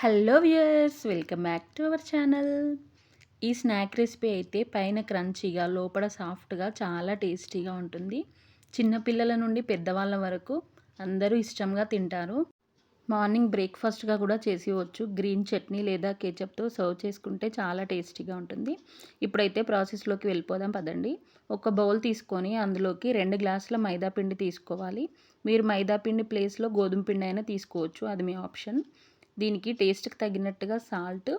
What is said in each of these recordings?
Hello viewers welcome back to our channel. ఈ snack recipe అయితే పైన క్రంచీగా లోపల సాఫ్ట్గా చాలా టేస్టీగా ఉంటుంది. చిన్నపిల్లల నుండి పెద్దవాళ్ళ వరకు అందరూ ఇష్టంగా తింటారు. మార్నింగ్ బ్రేక్ఫాస్ట్గా కూడా చేసేవచ్చు గ్రీన్ చట్నీ లేదా కేచప్తో సర్వ్ చేసుకుంటే చాలా టేస్టీగా ఉంటుంది. ఇప్పుడైతే ప్రాసెస్లోకి వెళ్ళిపోదాం పదండి. ఒక బౌల్ తీసుకొని అందులోకి రెండు గ్లాసుల మైదా పిండి తీసుకోవాలి. మీరు మైదా పిండి ప్లేస్లో గోధుమ పిండి అయినా తీసుకోవచ్చు. అది మీ ఆప్షన్. దీనికి టేస్ట్కి తగినట్టుగా salt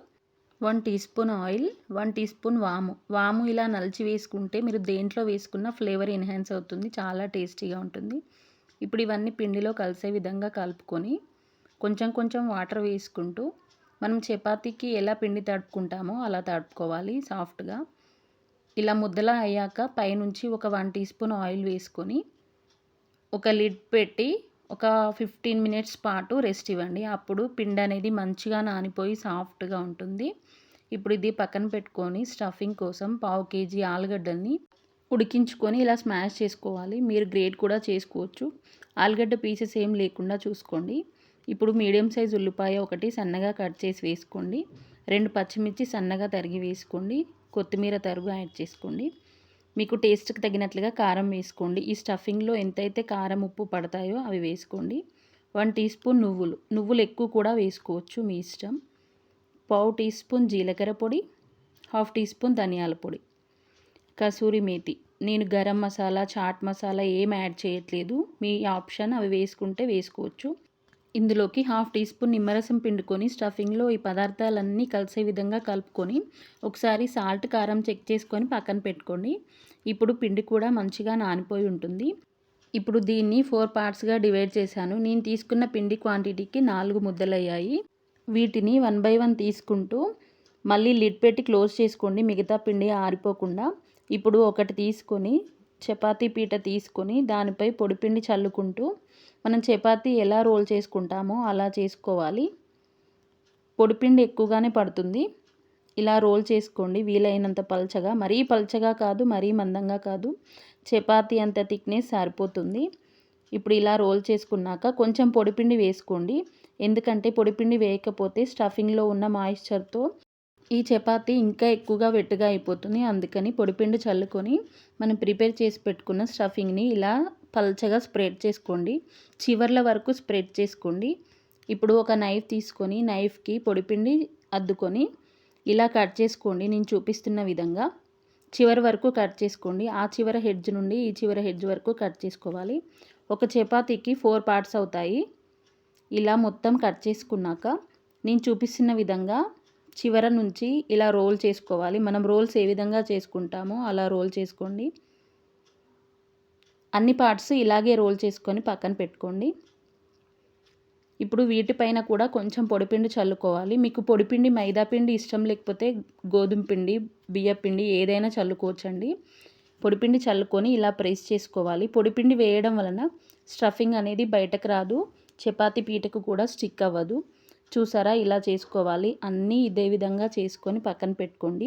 one teaspoon oil one teaspoon వాము. వాము ఇలా నలిచి వేసుకుంటే మీరు దేంట్లో వేసుకున్న ఫ్లేవర్ ఎన్హాన్స్ అవుతుంది చాలా టేస్టీగా ఉంటుంది. ఇప్పుడు ఇవన్నీ పిండిలో కలిసే విధంగా కలుపుకొని కొంచెం కొంచెం వాటర్ వేసుకుంటూ మనం చపాతీకి ఎలా పిండి తడుపుకుంటామో అలా తడుపుకోవాలి సాఫ్ట్గా. ఇలా ముద్దలా అయ్యాక పైనుంచి ఒక వన్ టీ స్పూన్ ఆయిల్ వేసుకొని ఒక లిడ్ పెట్టి ఒక ఫిఫ్టీన్ మినిట్స్ పాటు రెస్ట్ ఇవ్వండి. అప్పుడు పిండి అనేది మంచిగా నానిపోయి సాఫ్ట్గా ఉంటుంది. ఇప్పుడు ఇది పక్కన పెట్టుకొని స్టఫింగ్ కోసం పావు కేజీ ఆలుగడ్డల్ని ఉడికించుకొని ఇలా స్మాష్ చేసుకోవాలి. మీరు గ్రేట్ కూడా చేసుకోవచ్చు. ఆలుగడ్డ పీసెస్ ఏం లేకుండా చూసుకోండి. ఇప్పుడు మీడియం సైజ్ ఉల్లిపాయ ఒకటి సన్నగా కట్ చేసి వేసుకోండి. రెండు పచ్చిమిర్చి సన్నగా తరిగి వేసుకోండి. కొత్తిమీర తరుగు యాడ్ చేసుకోండి. మీకు టేస్ట్కి తగినట్లుగా కారం వేసుకోండి. ఈ స్టఫింగ్లో ఎంతైతే కారం ఉప్పు పడతాయో అవి వేసుకోండి. వన్ టీ స్పూన్ నువ్వులు. నువ్వులు ఎక్కువ కూడా వేసుకోవచ్చు మీ ఇష్టం. పావు టీ స్పూన్ జీలకర్ర పొడి హాఫ్ టీ స్పూన్ ధనియాల పొడి. కసూరి మేతి. నేను గరం మసాలా చాట్ మసాలా ఏం యాడ్ చేయట్లేదు. మీ ఆప్షన్ అవి వేసుకుంటే వేసుకోవచ్చు. ఇందులోకి హాఫ్ టీ స్పూన్ నిమ్మరసం పిండుకొని స్టఫింగ్లో ఈ పదార్థాలన్నీ కలిసే విధంగా కలుపుకొని ఒకసారి సాల్ట్ కారం చెక్ చేసుకొని పక్కన పెట్టుకోండి. ఇప్పుడు పిండి కూడా మంచిగా నానిపోయి ఉంటుంది. ఇప్పుడు దీన్ని ఫోర్ పార్ట్స్గా డివైడ్ చేశాను. నేను తీసుకున్న పిండి క్వాంటిటీకి నాలుగు ముద్దలయ్యాయి. వీటిని వన్ బై వన్ తీసుకుంటూ మళ్ళీ లిడ్ పెట్టి క్లోజ్ చేసుకోండి. మిగతా పిండి ఆరిపోకుండా. ఇప్పుడు ఒకటి తీసుకొని చపాతీ పీట తీసుకొని దానిపై పొడిపిండి చల్లుకుంటూ మనం చపాతీ ఎలా రోల్ చేసుకుంటామో అలా చేసుకోవాలి. పొడిపిండి ఎక్కువగానే పడుతుంది. ఇలా రోల్ చేసుకోండి. వీలైనంత పల్చగా మరీ పల్చగా కాదు మరీ మందంగా కాదు. చపాతి అంత థిక్నెస్ సరిపోతుంది. ఇప్పుడు ఇలా రోల్ చేసుకున్నాక కొంచెం పొడిపిండి వేసుకోండి. ఎందుకంటే పొడిపిండి వేయకపోతే స్టఫింగ్లో ఉన్న మాయిశ్చర్తో ఈ చపాతి ఇంకా ఎక్కువగా వెట్టుగా అయిపోతుంది. అందుకని పొడిపిండి చల్లుకొని మనం ప్రిపేర్ చేసి పెట్టుకున్న స్టఫింగ్ని ఇలా పల్చగా స్ప్రెడ్ చేసుకోండి. చివర్ల వరకు స్ప్రెడ్ చేసుకోండి. ఇప్పుడు ఒక నైఫ్ తీసుకొని నైఫ్కి పొడిపిండి అద్దుకొని ఇలా కట్ చేసుకోండి. నేను చూపిస్తున్న విధంగా చివరి వరకు కట్ చేసుకోండి. ఆ చివర హెడ్జ్ నుండి ఈ చివర హెడ్జ్ వరకు కట్ చేసుకోవాలి. ఒక చపాతీకి ఫోర్ పార్ట్స్ అవుతాయి. ఇలా మొత్తం కట్ చేసుకున్నాక నేను చూపిస్తున్న విధంగా చివర నుంచి ఇలా రోల్ చేసుకోవాలి. మనం రోల్స్ ఏ విధంగా చేసుకుంటామో అలా రోల్ చేసుకోండి. అన్ని పార్ట్స్ ఇలాగే రోల్ చేసుకొని పక్కన పెట్టుకోండి. ఇప్పుడు వీటిపైన కూడా కొంచెం పొడిపిండి చల్లుకోవాలి. మీకు పొడిపిండి మైదాపిండి ఇష్టం లేకపోతే గోధుమ పిండి బియ్యపిండి ఏదైనా చల్లుకోవచ్చండి. పొడిపిండి చల్లుకొని ఇలా ప్రెస్ చేసుకోవాలి. పొడిపిండి వేయడం వలన స్టఫింగ్ అనేది బయటకు రాదు. చపాతీ పీటకు కూడా స్టిక్ అవ్వదు. చూసారా? ఇలా చేసుకోవాలి. అన్నీ ఇదే విధంగా చేసుకొని పక్కన పెట్టుకోండి.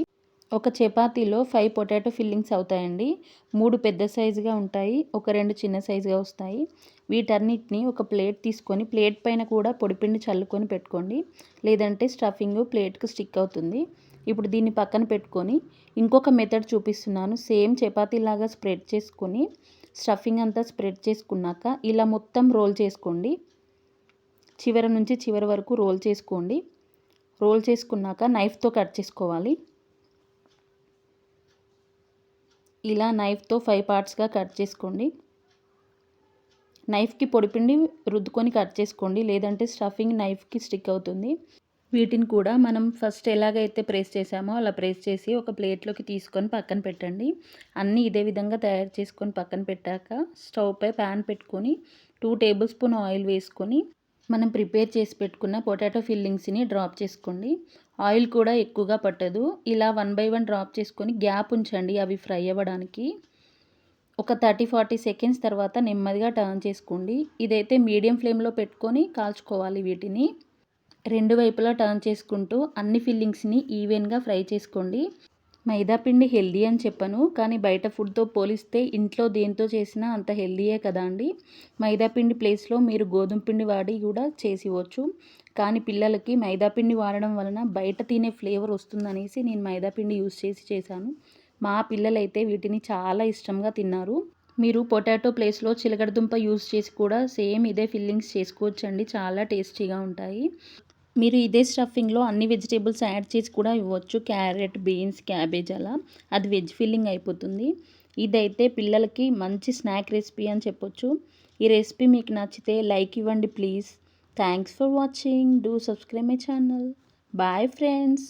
ఒక చపాతీలో ఫైవ్ పొటాటో ఫిల్లింగ్స్ అవుతాయండి. మూడు పెద్ద సైజుగా ఉంటాయి. ఒక రెండు చిన్న సైజుగా వస్తాయి. వీటన్నిటిని ఒక ప్లేట్ తీసుకొని ప్లేట్ పైన కూడా పొడిపిండి చల్లుకొని పెట్టుకోండి. లేదంటే స్టఫింగ్ ప్లేట్కి స్టిక్ అవుతుంది. ఇప్పుడు దీన్ని పక్కన పెట్టుకొని ఇంకొక మెథడ్ చూపిస్తున్నాను. సేమ్ చపాతీలాగా స్ప్రెడ్ చేసుకొని స్టఫింగ్ అంతా స్ప్రెడ్ చేసుకున్నాక ఇలా మొత్తం రోల్ చేసుకోండి. చివరి నుంచి చివరి వరకు రోల్ చేసుకోండి. రోల్ చేసుకున్నాక నైఫ్తో కట్ చేసుకోవాలి. ఇలా నైఫ్తో ఫైవ్ పార్ట్స్గా కట్ చేసుకోండి. నైఫ్కి పొడిపిండి రుద్దుకొని కట్ చేసుకోండి. లేదంటే స్టఫింగ్ నైఫ్కి స్టిక్ అవుతుంది. వీటిని కూడా మనం ఫస్ట్ ఎలాగైతే ప్రెస్ చేసామో అలా ప్రెస్ చేసి ఒక ప్లేట్లోకి తీసుకొని పక్కన పెట్టండి. అన్నీ ఇదే విధంగా తయారు చేసుకొని పక్కన పెట్టాక స్టవ్ పై ప్యాన్ పెట్టుకొని టూ టేబుల్ స్పూన్ ఆయిల్ వేసుకొని మనం ప్రిపేర్ చేసి పెట్టుకున్న పొటాటో ఫిల్లింగ్స్ని డ్రాప్ చేసుకోండి. ఆయిల్ కూడా ఎక్కువగా పట్టదు. ఇలా వన్ బై వన్ డ్రాప్ చేసుకొని గ్యాప్ ఉంచండి అవి ఫ్రై అవ్వడానికి. ఒక థర్టీ ఫార్టీ సెకండ్స్ తర్వాత నెమ్మదిగా టర్న్ చేసుకోండి. ఇదైతే మీడియం ఫ్లేమ్లో పెట్టుకొని కాల్చుకోవాలి వీటిని. రెండు వైపులా టర్న్ చేసుకుంటూ అన్ని ఫిల్లింగ్స్ని ఈవెన్గా ఫ్రై చేసుకోండి. మైదాపిండి హెల్దీ అని చెప్పను కానీ బయట ఫుడ్తో పోలిస్తే ఇంట్లో దేంతో చేసినా అంత హెల్దీయే కదా అండి. మైదాపిండి ప్లేస్లో మీరు గోధుమ పిండి వాడి కూడా చేసివచ్చు కానీ పిల్లలకి మైదాపిండి వాడడం వలన బయట తినే ఫ్లేవర్ వస్తుందనేసి నేను మైదాపిండి యూస్ చేసి చేశాను. మా పిల్లలైతే వీటిని చాలా ఇష్టంగా తిన్నారు. మీరు పొటాటో ప్లేస్లో చిలకడదుంప యూస్ చేసి కూడా సేమ్ ఇదే ఫిల్లింగ్స్ చేసుకోవచ్చండి చాలా టేస్టీగా ఉంటాయి. మీరు ఇదే స్టఫింగ్లో అన్ని వెజిటేబుల్స్ యాడ్ చేసి కూడా ఇవ్వచ్చు. క్యారెట్ బీన్స్ క్యాబేజ్ అలా. అది వెజ్ ఫిల్లింగ్ అయిపోతుంది. ఇదైతే పిల్లలకి మంచి స్నాక్ రెసిపీ అని చెప్పొచ్చు. ఈ రెసిపీ మీకు నచ్చితే లైక్ ఇవ్వండి please thanks for watching do subscribe my channel bye friends